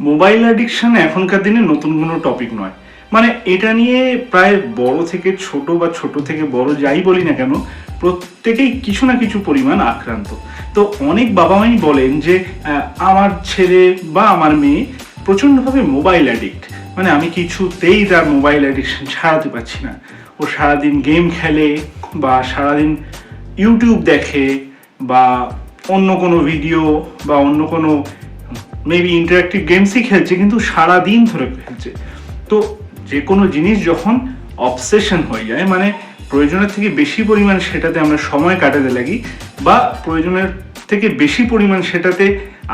Mobile addiction এখনকার দিনে নতুন কোনো টপিক নয়। মানে এটা নিয়ে প্রায় বড় থেকে ছোট বা ছোট থেকে বড় যাই বলি না কেন, প্রত্যেকেই কিছু না কিছু পরিমাণ আক্রান্ত। তো অনেক বাবা মাই বলেন যে আমার ছেলে বা আমার মেয়ে প্রচণ্ডভাবে মোবাইল অ্যাডিক্ট মানে আমি কিছুতেই তার মোবাইল অ্যাডিকশন ছাড়াতে পারছি না। ও সারাদিন গেম খেলে বা সারাদিন ইউটিউব দেখে বা অন্য কোনো ভিডিও বা অন্য কোনো মেবি ইন্টারাক্টিভ গেমসই খেলছে, কিন্তু সারা দিন ধরে খেলছে। তো যে কোনো জিনিস যখন অবসেশন হয়ে যায় মানে প্রয়োজনের থেকে বেশি পরিমাণ সেটাতে আমরা সময় কাটাতে লাগি, বা প্রয়োজনের থেকে বেশি পরিমাণ সেটাতে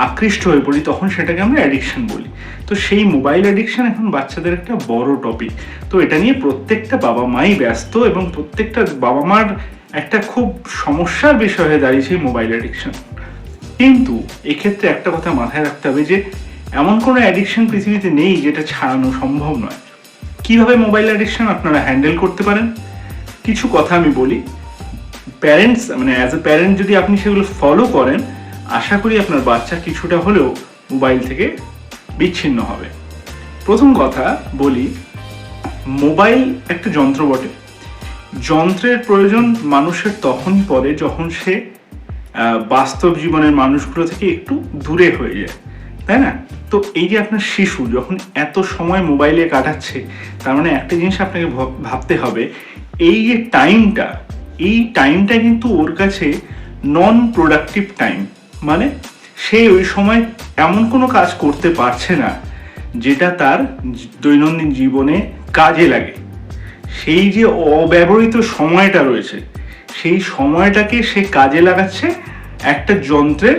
আকৃষ্ট হয়ে পড়ি, তখন সেটাকে আমরা অ্যাডিকশান বলি। তো সেই মোবাইল অ্যাডিকশান এখন বাচ্চাদের একটা বড় টপিক তো এটা নিয়ে প্রত্যেকটা বাবা মাই ব্যস্ত এবং প্রত্যেকটা বাবা মার একটা খুব সমস্যার বিষয় হয়ে দাঁড়িয়েছে মোবাইল অ্যাডিকশন কিন্তু এক্ষেত্রে একটা কথা মাথায় রাখতে হবে যে, এমন কোনো অ্যাডিকশন পৃথিবীতে নেই যেটা ছাড়ানো সম্ভব নয়। কীভাবে মোবাইল অ্যাডিকশন আপনারা হ্যান্ডেল করতে পারেন? কিছু কথা আমি বলি। প্যারেন্টস মানে অ্যাজ এ প্যারেন্ট যদি আপনি সেগুলো ফলো করেন, আশা করি আপনার বাচ্চা কিছুটা হলেও মোবাইল থেকে বিচ্ছিন্ন হবে। প্রথম কথা বলি মোবাইল একটা যন্ত্র বটে। যন্ত্রের প্রয়োজন মানুষের তখনই পড়ে যখন সে বাস্তব জীবনের মানুষগুলো থেকে একটু দূরে হয়ে যায়, তাই না? তো এই যে আপনার শিশু যখন এত সময় মোবাইলে কাটাচ্ছে, তার মানে একটা জিনিস আপনাকে ভাব- ভাবতে হবে, এই যে টাইমটা, এই টাইমটা কিন্তু ওর কাছে নন প্রোডাক্টিভ টাইম মানে সে ওই সময় এমন কোনো কাজ করতে পারছে না, যেটা তার দৈনন্দিন জীবনে কাজে লাগে। সেই যে অব্যবহৃত সময়টা রয়েছে সেই সময়টাকে সে কাজে লাগাচ্ছে একটা যন্ত্রের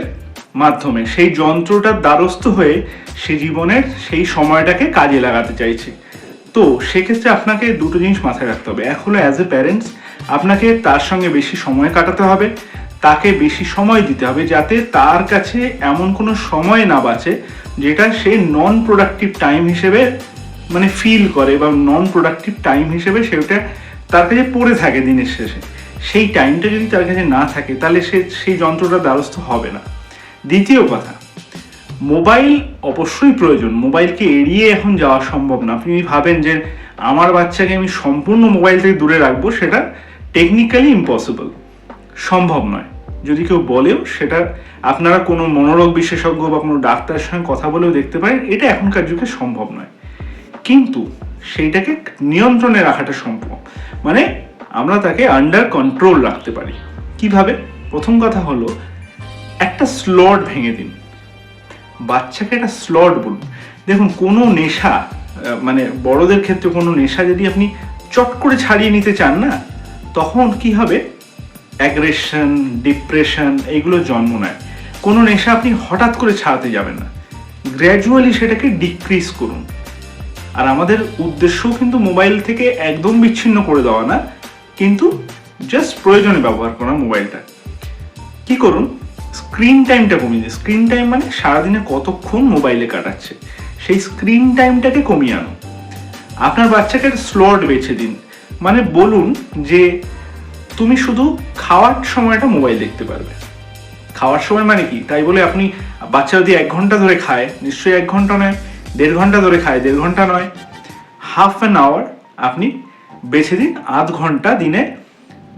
মাধ্যমে। সেই যন্ত্রটার দ্বারস্থ হয়ে সে জীবনের সেই সময়টাকে কাজে লাগাতে চাইছে। তো সেক্ষেত্রে আপনাকে দুটো জিনিস মাথায় রাখতে হবে। এক হলো অ্যাজ এ প্যারেন্টস আপনাকে তার সঙ্গে বেশি সময় কাটাতে হবে। তাকে বেশি সময় দিতে হবে যাতে তার কাছে এমন কোনো সময় না বাঁচে যেটা সে নন প্রোডাক্টিভ টাইম হিসেবে মানে ফিল করে বা নন প্রোডাক্টিভ টাইম হিসেবে সেটা তার কাছে পড়ে থাকে দিনের শেষে। সেই টাইমটা যদি তার কাছে না থাকে, তাহলে সে, সেই যন্ত্রটা দ্বারস্থ হবে না। দ্বিতীয় কথা, মোবাইল অবশ্যই প্রয়োজন। মোবাইলকে এড়িয়ে এখন যাওয়া সম্ভব না। আপনি ভাবেন যে আমার বাচ্চাকে আমি সম্পূর্ণ মোবাইল থেকে দূরে রাখব, সেটা টেকনিক্যালি ইম্পসিবল সম্ভব নয়। যদি কেউ বলেও সেটা আপনারা কোনো মনোরোগ বিশেষজ্ঞ বা কোনো ডাক্তারের সঙ্গে কথা বলেও দেখতে পারেন, এটা এখনকার যুগে সম্ভব নয়। কিন্তু সেইটাকে নিয়ন্ত্রণে রাখাটা সম্ভব। মানে আমরা তাকে আন্ডার কন্ট্রোল রাখতে পারি। কীভাবে? প্রথম কথা হলো, একটা স্লট ভেঙে দিন। বাচ্চাকে একটা স্লট বলুন। দেখুন, কোনো নেশা মানে বড়দের ক্ষেত্রে কোনো নেশা যদি আপনি চট করে ছাড়িয়ে নিতে চান না, তখন কি হবে? অ্যাগ্রেশন ডিপ্রেশন এইগুলো জন্ম নেয়। কোনো নেশা আপনি হঠাৎ করে ছাড়াতে যাবেন না। গ্র্যাজুয়ালি সেটাকে ডিক্রিজ করুন। আর আমাদের উদ্দেশ্যও কিন্তু মোবাইল থেকে একদম বিচ্ছিন্ন করে দেওয়া না। কিন্তু জাস্ট প্রয়োজনে ব্যবহার করা মোবাইলটা কি করুন? স্ক্রিন টাইমটা কমিয়ে দিন। স্ক্রিন টাইম মানে সারাদিনে কতক্ষণ মোবাইলে কাটাচ্ছে? সেই স্ক্রিন টাইমটাকে কমিয়ে আনুন। আপনার বাচ্চাকে স্লট বেছে দিন। মানে বলুন যে, তুমি শুধু খাওয়ার সময়টা মোবাইল দেখতে পারবে। খাওয়ার সময় মানে কি? তাই বলে আপনি বাচ্চা যদি এক ঘণ্টা ধরে খায়, নিশ্চয়ই এক ঘণ্টা নয়, দেড় ঘণ্টা ধরে খায়, দেড় ঘণ্টা নয় হাফ অ্যান আওয়ার আপনি বেছে দিন আধ ঘণ্টা দিনে।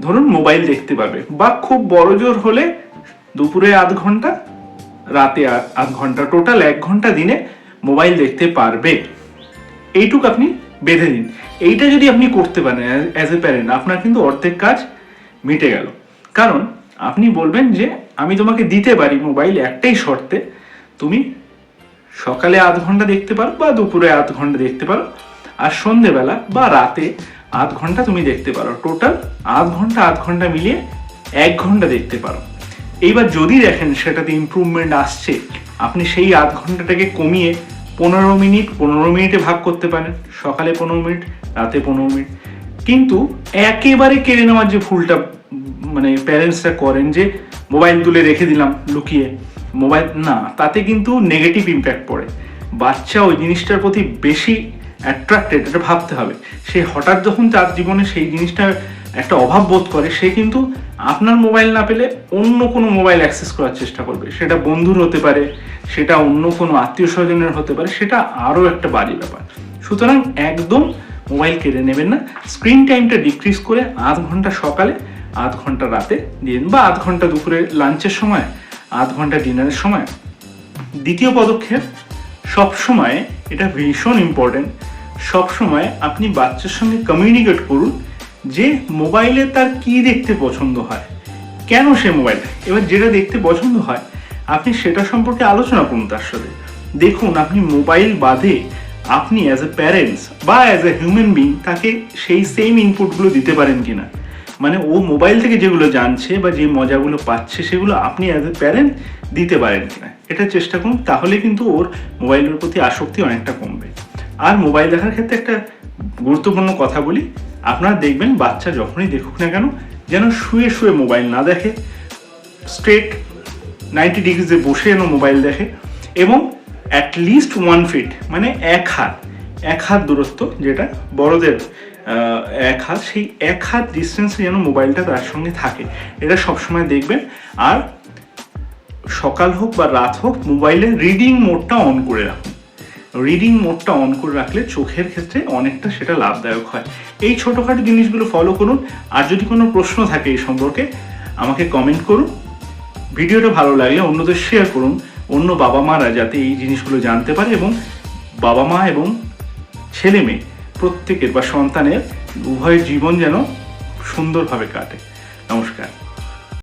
ধরুন মোবাইল দেখতে পারবে বা খুব বড় জোর হলে দুপুরে আধ ঘণ্টা, রাতে আধ ঘণ্টা, টোটাল এক ঘণ্টা দিনে মোবাইল দেখতে পারবে। এইটুক আপনি বেঁধে দিন এইটা যদি আপনি করতে পারেন অ্যাজ এ প্যারেন্ট আপনার কিন্তু অর্ধেক কাজ মিটে গেল। কারণ আপনি বলবেন যে, আমি তোমাকে দিতে পারি মোবাইল একটাই শর্তে, তুমি সকালে আধ ঘণ্টা দেখতে পারো বা দুপুরে আধ ঘণ্টা দেখতে পারো, আর সন্ধেবেলা বা রাতে আধ ঘণ্টা তুমি দেখতে পারো। টোটাল আধ ঘণ্টা আধ ঘণ্টা মিলিয়ে এক ঘণ্টা দেখতে পারো। এইবার যদি দেখেন সেটাতে ইম্প্রুভমেন্ট আসছে আপনি সেই আধ ঘন্টাটাকে কমিয়ে পনেরো মিনিট পনেরো মিনিটে ভাগ করতে পারেন। সকালে পনেরো মিনিট রাতে পনেরো মিনিট। কিন্তু একেবারে কেড়ে নেওয়ার যে উম, মানে প্যারেন্টসরা করেন যে মোবাইল তুলে রেখে দিলাম লুকিয়ে। মোবাইল না তাতে কিন্তু নেগেটিভ ইম্প্যাক্ট পড়ে। বাচ্চা ওই জিনিসটার প্রতি বেশি অ্যাট্রাক্টেড এটা ভাবতে হবে। সে হঠাৎ যখন তার জীবনে সেই জিনিসটা একটা অভাব বোধ করে, সে কিন্তু আপনার মোবাইল না পেলে অন্য কোনো মোবাইল অ্যাক্সেস করার চেষ্টা করবে। সেটা বন্ধুর হতে পারে, সেটা অন্য কোনো আত্মীয় স্বজনের হতে পারে, সেটা আরও একটা বাজে ব্যাপার। সুতরাং একদম মোবাইল কেড়ে নেবেন না। স্ক্রিন টাইমটা ডিক্রিজ করে আধ ঘণ্টা সকালে, আধ ঘণ্টা রাতে দিন, বা আধ ঘণ্টা দুপুরে লাঞ্চের সময়, আধ ঘণ্টা ডিনারের সময়। দ্বিতীয় পদক্ষেপ, সবসময় এটা ভীষণ ইম্পর্টেন্ট সবসময় আপনি বাচ্চার সঙ্গে কমিউনিকেট করুন যে মোবাইলে তার কি দেখতে পছন্দ হয়। কেন সে মোবাইল এবার যেটা দেখতে পছন্দ হয়, আপনি সেটা সম্পর্কে আলোচনা করুন তার সাথে। দেখুন, আপনি মোবাইল বাদে আপনি অ্যাজ এ প্যারেন্টস বা অ্যাজ এ হিউম্যান বিং তাকে সেই সেম ইনপুটগুলো দিতে পারেন কিনা। মানে ও মোবাইল থেকে যেগুলো জানছে বা যে মজাগুলো পাচ্ছে সেগুলো আপনি অ্যাজ এ প্যারেন্ট দিতে পারেন কিনা। এটা চেষ্টা করুন, তাহলে কিন্তু ওর মোবাইলের প্রতি আসক্তি অনেকটা কমবে। আর মোবাইল দেখার ক্ষেত্রে একটা গুরুত্বপূর্ণ কথা বলি। আপনারা দেখবেন বাচ্চা যখনই দেখুক না কেন, যেন শুয়ে শুয়ে মোবাইল না দেখে স্ট্রেট নাইনটি ডিগ্রিজে বসে যেন মোবাইল দেখে এবং অ্যাট লিস্ট ওয়ান ফিট মানে এক হাত এক হাত দূরত্ব যেটা বড়দের এক হাত, সেই এক হাত ডিস্টেন্সে যেন মোবাইলটা তার সঙ্গে থাকে, এটা সবসময় দেখবেন। আর সকাল হোক বা রাত হোক মোবাইলে রিডিং মোডটা অন করে রাখুন। রিডিং মোডটা অন করে রাখলে চোখের ক্ষেত্রে অনেকটা সেটা লাভদায়ক হয়। এই ছোটোখাটো জিনিসগুলো ফলো করুন। আর যদি কোনো প্রশ্ন থাকে এই সম্পর্কে, আমাকে কমেন্ট করুন। ভিডিওটা ভালো লাগলে অন্যদের শেয়ার করুন। অন্য বাবা মারা যাতে এই জিনিসগুলো জানতে পারে এবং বাবা মা এবং ছেলে মেয়ে প্রত্যেকের বা সন্তানের উভয়ের জীবন যেন সুন্দরভাবে কাটে। নমস্কার।